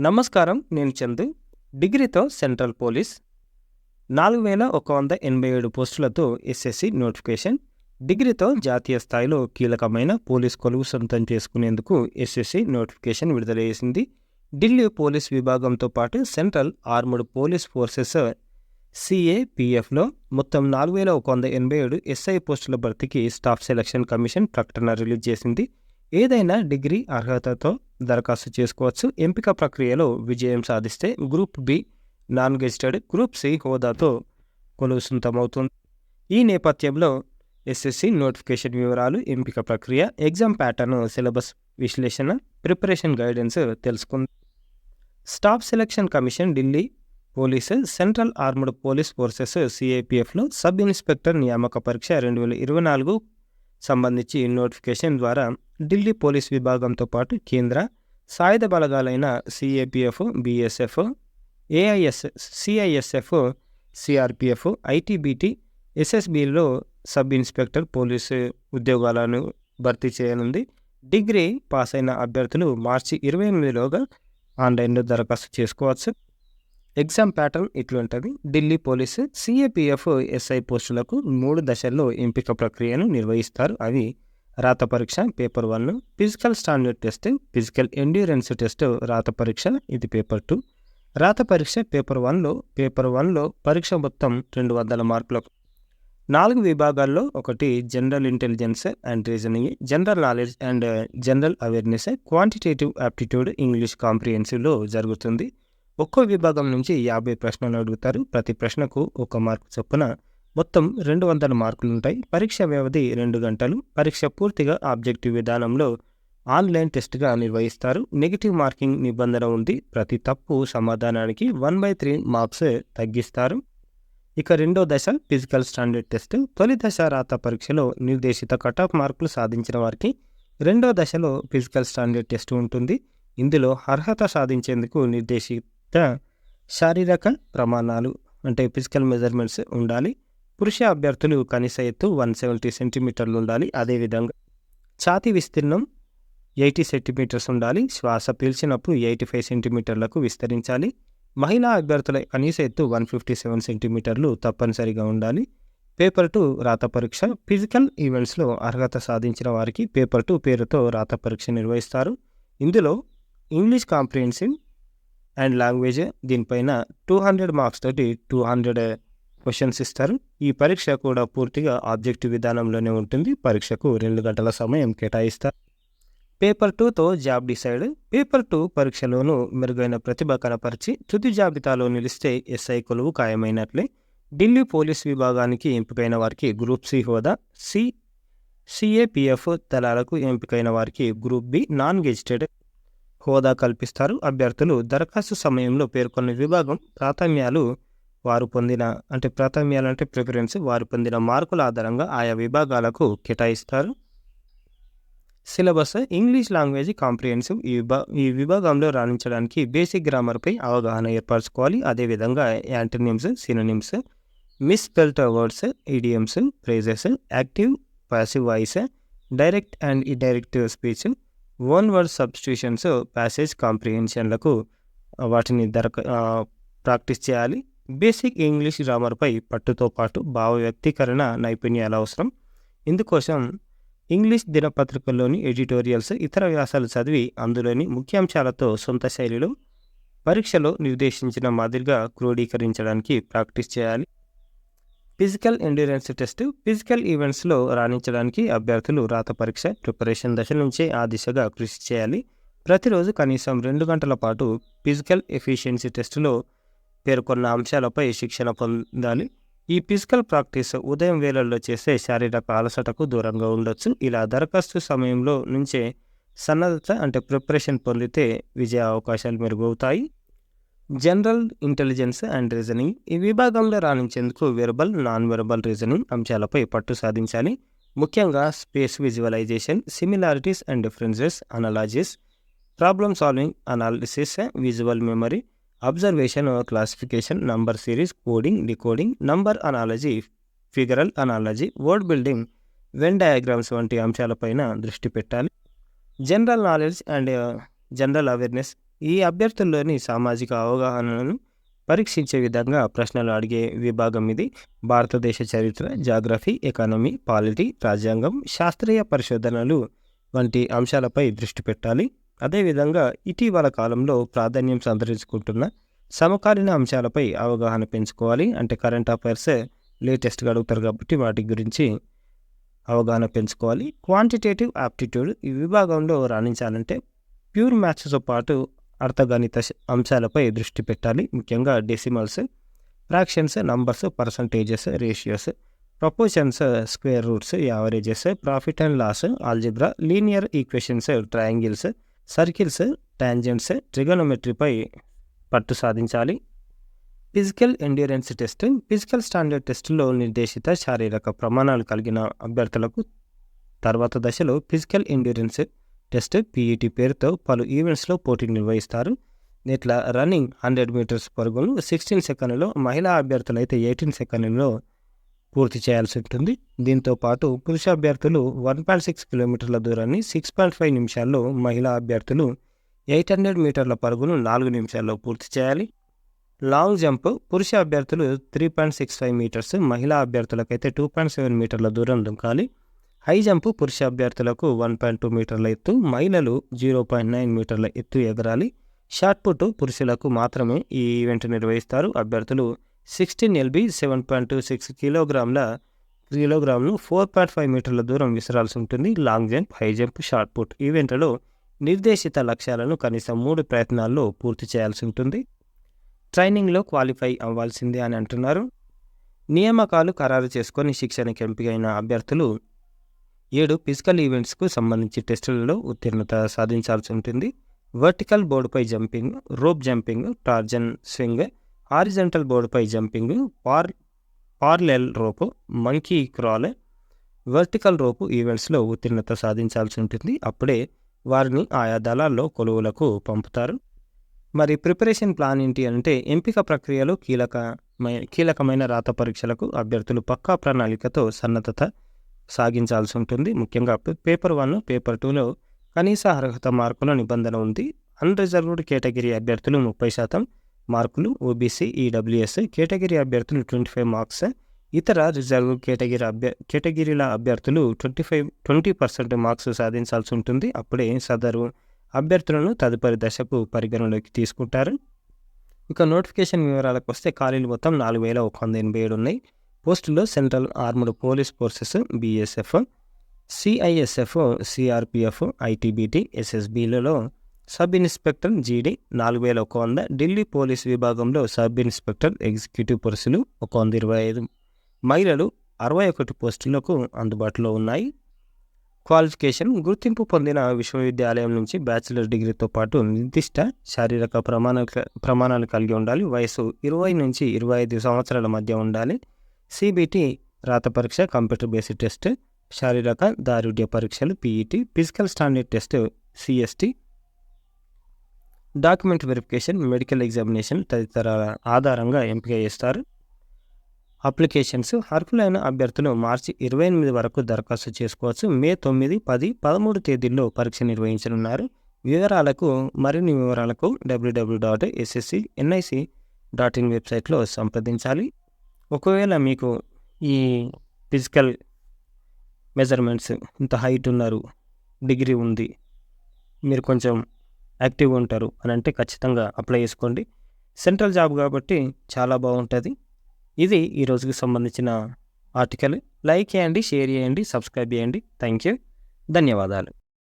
నమస్కారం నేను Chandu. డిగ్రీతో central police. నాలుగు వేల ఒక వంద ఎనభై ఏడు పోస్టులతో ఎస్ఎస్సి నోటిఫికేషన్. డిగ్రీతో జాతీయ స్థాయిలో కీలకమైన పోలీస్ కొలువు సొంతం చేసుకునేందుకు ఎస్ఎస్సి నోటిఫికేషన్ విడుదల చేసింది. ఢిల్లీ పోలీస్ విభాగంతో పాటు సెంట్రల్ ఆర్మ్డ్ పోలీస్ ఫోర్సెస్ సిఏపిఎఫ్లో మొత్తం నాలుగు వేల ఒక వంద ఎనభై ఏడు ఎస్ఐ పోస్టుల భర్తీకి స్టాఫ్ సెలక్షన్ కమిషన్ ప్రకటన రిలీజ్ చేసింది. ఏదైనా డిగ్రీ అర్హతతో దరఖాస్తు చేసుకోవచ్చు. ఎంపిక ప్రక్రియలో విజయం సాధిస్తే group B non gazetted group C హోదాతో కొలుగుసుంతమవుతుంది ఈ నేపథ్యంలో ఎస్ఎస్సి నోటిఫికేషన్ వివరాలు ఎంపిక ప్రక్రియ ఎగ్జామ్ ప్యాటర్న్ సిలబస్ విశ్లేషణ ప్రిపరేషన్ గైడెన్స్ తెలుసుకుంది. Staff selection commission Delhi police central armed police forces సిఐపిఎఫ్లో sub inspector నియామక పరీక్ష రెండు వేల ఇరవై నాలుగు సంబంధించి నోటిఫికేషన్ ద్వారా ఢిల్లీ పోలీస్ విభాగంతో పాటు కేంద్ర సాయుధ బలగాలైన CAPF BSF AIS CISF CRPF ITBT ఎస్ఎస్బిలో sub inspector police ఉద్యోగాలను భర్తీ చేయనుంది. డిగ్రీ పాస్ అయిన అభ్యర్థులు మార్చి ఇరవై ఎనిమిదిలోగా ఆన్లైన్లో దరఖాస్తు చేసుకోవచ్చు. ఎగ్జామ్ ప్యాటర్న్ ఇట్లుంటుంది. ఢిల్లీ పోలీసు సిఏపిఎఫ్ ఎస్ఐ పోస్టులకు మూడు దశల్లో ఎంపిక ప్రక్రియను నిర్వహిస్తారు. అవి రాత పరీక్ష paper one physical standard test physical endurance test రాత పరీక్ష ఇది పేపర్ టూ. రాత పరీక్ష పేపర్ వన్లో పేపర్ వన్లో పరీక్ష మొత్తం రెండు వందల మార్కులకు నాలుగు విభాగాల్లో ఒకటి general intelligence and reasoning general knowledge and general awareness quantitative aptitude English కాంప్రిహెన్సివ్లో జరుగుతుంది. ఒక్కో విభాగం నుంచి యాభై ప్రశ్నలు అడుగుతారు. ప్రతి ప్రశ్నకు ఒక మార్కు చొప్పున మొత్తం రెండు వందల మార్కులు ఉంటాయి పరీక్ష వ్యవధి రెండు గంటలు. పరీక్ష పూర్తిగా ఆబ్జెక్టివ్ విధానంలో ఆన్లైన్ టెస్ట్గా నిర్వహిస్తారు. నెగిటివ్ మార్కింగ్ నిబంధన ఉంది. ప్రతి తప్పు సమాధానానికి వన్ బై త్రీ మార్క్స్ తగ్గిస్తారు. ఇక రెండో దశ ఫిజికల్ స్టాండర్డ్ టెస్ట్. తొలి దశ రాత పరీక్షలో నిర్దేశిత కట్ ఆఫ్ మార్కులు సాధించిన వారికి రెండో దశలో ఫిజికల్ స్టాండర్డ్ టెస్ట్ ఉంటుంది. ఇందులో అర్హత సాధించేందుకు నిర్దేశిత శారీరక ప్రమాణాలు అంటే ఫిజికల్ మెజర్మెంట్స్ ఉండాలి. పురుష అభ్యర్థులు కనీస ఎత్తు వన్ సెవెంటీ సెంటీమీటర్లు ఉండాలి. అదేవిధంగా ఛాతి విస్తీర్ణం ఎయిటీ సెంటీమీటర్స్ ఉండాలి. శ్వాస పీల్చినప్పుడు ఎయిటీ ఫైవ్ సెంటీమీటర్లకు విస్తరించాలి. మహిళా అభ్యర్థుల కనీస ఎత్తు వన్ ఫిఫ్టీ సెవెన్ సెంటీమీటర్లు తప్పనిసరిగా ఉండాలి. పేపర్ టూ రాత పరీక్ష. ఫిజికల్ ఈవెంట్స్లో అర్హత సాధించిన వారికి పేపర్ టూ పేరుతో రాత పరీక్ష నిర్వహిస్తారు. ఇందులో ఇంగ్లీష్ కాంప్రిహెన్సివ్ అండ్ లాంగ్వేజ్ దీనిపైన టూ హండ్రెడ్ మార్క్స్ తోటి టూ హండ్రెడ్ క్వశ్చన్స్ ఇస్తారు ఈ పరీక్ష కూడా పూర్తిగా ఆబ్జెక్టివ్ విధానంలోనే ఉంటుంది. పరీక్షకు రెండు గంటల సమయం కేటాయిస్తారు. పేపర్ టూతో జాబ్ డిసైడ్ పేపర్ టూ పరీక్షలోనూ మెరుగైన ప్రతిభ కనపరిచి తుది జాబితాలో నిలిస్తే ఎస్ఐ కొలువు ఖాయమైనట్లే. ఢిల్లీ పోలీస్ విభాగానికి ఎంపికైన వారికి గ్రూప్ సి హోదా. సి సిఏపిఎఫ్ దళాలకు ఎంపికైన వారికి గ్రూప్ బి నాన్ గెజిటెడ్ హోదా కల్పిస్తారు. అభ్యర్థులు దరఖాస్తు సమయంలో పేర్కొన్న విభాగం ప్రాధాన్యాలు వారు పొందిన అంటే ప్రాథమ్యాలు అంటే ప్రిఫరెన్స్ వారు పొందిన మార్కుల ఆధారంగా ఆయా విభాగాలకు కేటాయిస్తారు. సిలబస్ ఇంగ్లీష్ లాంగ్వేజ్ కాంప్రిహెన్సివ్ ఈ విభా ఈ విభాగంలో రాణించడానికి బేసిక్ గ్రామర్పై అవగాహన ఏర్పరచుకోవాలి. అదేవిధంగా antonyms synonyms misspelt words idioms phrases active passive voice direct and indirect speech one word substitutions passage కాంప్రిహెన్షన్లకు వాటిని దరక ప్రాక్టీస్ చేయాలి. బేసిక్ ఇంగ్లీష్ గ్రామర్పై పట్టుతో పాటు భావ వ్యక్తీకరణ నైపుణ్యాలు అవసరం. ఇందుకోసం ఇంగ్లీష్ దినపత్రికల్లోని ఎడిటోరియల్స్ ఇతర వ్యాసాలు చదివి అందులోని ముఖ్యాంశాలతో సొంత శైలిలో పరీక్షలో నిర్దేశించిన మాదిరిగా క్రోడీకరించడానికి ప్రాక్టీస్ చేయాలి. ఫిజికల్ ఎండ్యూరెన్స్ టెస్ట్ ఫిజికల్ ఈవెంట్స్లో రాణించడానికి అభ్యర్థులు రాత పరీక్ష ప్రిపరేషన్ దశ నుంచే ఆ దిశగా కృషి చేయాలి. ప్రతిరోజు కనీసం రెండు గంటల పాటు ఫిజికల్ ఎఫిషియన్సీ టెస్టులో పేర్కొన్న అంశాలపై శిక్షణ పొందాలి. ఈ ఫిజికల్ ప్రాక్టీస్ ఉదయం వేళల్లో చేసే శారీరక అలసటకు దూరంగా ఉండొచ్చు. ఇలా దరఖాస్తు సమయంలో నుంచే సన్నద్ధత అంటే ప్రిపరేషన్ పొందితే విజయ అవకాశాలు మెరుగవుతాయి. జనరల్ ఇంటెలిజెన్స్ అండ్ రీజనింగ్ ఈ విభాగంలో రాణించేందుకు వెర్బల్ నాన్ వెర్బల్ రీజనింగ్ అంశాలపై పట్టు సాధించాలి. ముఖ్యంగా space visualisation similarities and differences analogies problem solving analysis visual memory observation classification number series coding decoding number analogy figural analogy word building Venn diagrams వంటి అంశాలపైన దృష్టి పెట్టాలి. General knowledge and general awareness ఈ అభ్యర్థుల్లోని సామాజిక అవగాహనను పరీక్షించే విధంగా ప్రశ్నలు అడిగే విభాగం ఇది. భారతదేశ చరిత్ర జాగ్రఫీ ఎకానమీ పాలిటీ రాజ్యాంగం శాస్త్రీయ పరిశోధనలు వంటి అంశాలపై దృష్టి పెట్టాలి. అదేవిధంగా ఇటీవల కాలంలో ప్రాధాన్యం సంతరించుకుంటున్న సమకాలీన అంశాలపై అవగాహన పెంచుకోవాలి. అంటే కరెంట్ అఫైర్స్ లేటెస్ట్గా అడుగుతారు కాబట్టి వాటి గురించి అవగాహన పెంచుకోవాలి. క్వాంటిటేటివ్ యాప్టిట్యూడ్ ఈ విభాగంలో రాణించాలంటే ప్యూర్ మ్యాథ్స్తో పాటు అర్థగణిత అంశాలపై దృష్టి పెట్టాలి. ముఖ్యంగా decimals fractions numbers percentages ratios proportions square roots averages profit and loss algebra linear equations triangles circles tangents ట్రిగోనోమెట్రీపై పట్టు సాధించాలి. Physical endurance test physical standard టెస్టులో నిర్దేశిత శారీరక ప్రమాణాలు కలిగిన అభ్యర్థులకు తర్వాత దశలో ఫిజికల్ ఎండ్యూరెన్స్ టెస్ట్ పీఈటీ పేరుతో పలు ఈవెంట్స్లో పోటీ నిర్వహిస్తారు. ఇట్లా రన్నింగ్ హండ్రెడ్ మీటర్స్ పరుగును సిక్స్టీన్ సెకండ్లో మహిళా అభ్యర్థులైతే ఎయిటీన్ సెకండ్లో పూర్తి చేయాల్సి ఉంటుంది. దీంతో పాటు పురుష అభ్యర్థులు వన్ పాయింట్ సిక్స్ కిలోమీటర్ల దూరాన్ని సిక్స్ పాయింట్ ఫైవ్ నిమిషాల్లో మహిళా అభ్యర్థులు ఎయిట్ హండ్రెడ్ మీటర్ల పరుగును నాలుగు నిమిషాల్లో పూర్తి చేయాలి. లాంగ్ జంప్ పురుష అభ్యర్థులు three point six five metres మహిళా అభ్యర్థులకైతే టూ పాయింట్ సెవెన్ మీటర్ల దూరం దుంకాలి హై జంప్ పురుష అభ్యర్థులకు వన్ పాయింట్ టూ మీటర్ల ఎత్తు మహిళలు జీరో పాయింట్ నైన్ మీటర్ల ఎత్తు ఎగరాలి. షార్ట్ పుట్ పురుషులకు మాత్రమే ఈ ఈవెంట్ నిర్వహిస్తారు. అభ్యర్థులు sixteen LB seven point two six కిలోగ్రాముల కిలోగ్రాములు ఫోర్ పాయింట్ ఫైవ్ మీటర్ల దూరం విసరాల్సి ఉంటుంది. Long jump high jump shot put ఈవెంట్లలో నిర్దేశిత లక్ష్యాలను కనీసం మూడు ప్రయత్నాల్లో పూర్తి చేయాల్సి ఉంటుంది. ట్రైనింగ్లో క్వాలిఫై అవ్వాల్సిందే అని అంటున్నారు. నియామకాలు ఖరారు చేసుకొని శిక్షణకి ఎంపికైన అభ్యర్థులు ఏడు ఫిజికల్ ఈవెంట్స్కు సంబంధించి టెస్టులలో ఉత్తీర్ణత సాధించాల్సి ఉంటుంది. వర్టికల్ బోర్డుపై jumping rope jumping Tarzan swing horizontal బోర్డుపై jumping par parallel rope monkey crawl vertical rope ఈవెంట్స్లో ఉత్తీర్ణత సాధించాల్సి ఉంటుంది. అప్పుడే వారిని ఆయా దళాల్లో కొలువులకు పంపుతారు. మరి ప్రిపరేషన్ ప్లాన్ ఏంటి అంటే ఎంపిక ప్రక్రియలో కీలక కీలకమైన రాత పరీక్షలకు అభ్యర్థులు పక్కా ప్రణాళికతో సన్నద్ధత సాగించాల్సి ఉంటుంది. ముఖ్యంగా పే- పేపర్ వన్ పేపర్ టూలో కనీస అర్హత మార్కుల నిబంధన ఉంది. అన్రిజర్వ్డ్ కేటగిరీ అభ్యర్థులు ముప్పై శాతం మార్కులు ఓబీసీ ఈడబ్ల్యూఎస్ కేటగిరీ అభ్యర్థులు ట్వంటీ ఫైవ్ మార్క్స్ ఇతర రిజర్వ్ కేటగిరీ అభ్య కేటగిరీల అభ్యర్థులు twenty five twenty percent marks సాధించాల్సి ఉంటుంది. అప్పుడే సదరు అభ్యర్థులను తదుపరి దశకు పరిగణలోకి తీసుకుంటారు. ఇక నోటిఫికేషన్ వివరాలకు వస్తే ఖాళీలు మొత్తం నాలుగు వేల ఒక వంద ఎనభై ఏడు ఉన్నాయి. పోస్టుల్లో central armed police forces BSF CISF CRPF ITBT ఎస్ఎస్బీలలో sub inspector GD నాలుగు వేల ఒక వంద ఢిల్లీ పోలీస్ విభాగంలో సబ్ ఇన్స్పెక్టర్ ఎగ్జిక్యూటివ్ పురుషులు ఒక వంద ఇరవై ఐదు. మహిళలు అరవై ఒకటి పోస్టులకు అందుబాటులో ఉన్నాయి. క్వాలిఫికేషన్ గుర్తింపు పొందిన విశ్వవిద్యాలయం నుంచి బ్యాచిలర్ డిగ్రీతో పాటు నిర్దిష్ట శారీరక ప్రమాణాలు ప్రమాణాలు కలిగి ఉండాలి. వయసు ఇరవై నుంచి ఇరవై ఐదు సంవత్సరాల మధ్య ఉండాలి. సిబిటి రాత పరీక్ష కంప్యూటర్ బేస్డ్ టెస్ట్ శారీరక దారుఢ్య పరీక్షలు PET physical standard test CST document verification medical examination తదితర ఆధారంగా ఎంపిక చేస్తారు. అప్లికేషన్స్ అర్హులైన అభ్యర్థులు మార్చి ఇరవై ఎనిమిది వరకు దరఖాస్తు చేసుకోవచ్చు. మే తొమ్మిది పది పదమూడు తేదీల్లో పరీక్ష నిర్వహించనున్నారు. వివరాలకు మరిన్ని వివరాలకు WW dot SSC NIC dot in వెబ్సైట్లో సంప్రదించాలి. ఒకవేళ మీకు ఈ ఫిజికల్ మెజర్మెంట్స్ ఇంత హైట్ ఉన్నారు డిగ్రీ ఉంది మీరు కొంచెం యాక్టివ్గా ఉంటారు అని అంటే ఖచ్చితంగా అప్లై చేసుకోండి. సెంట్రల్ జాబ్ కాబట్టి చాలా బాగుంటుంది. ఇది ఈ రోజుకి సంబంధించిన ఆర్టికల్. లైక్ చేయండి షేర్ చేయండి సబ్స్క్రైబ్ చేయండి. థ్యాంక్ యూ ధన్యవాదాలు.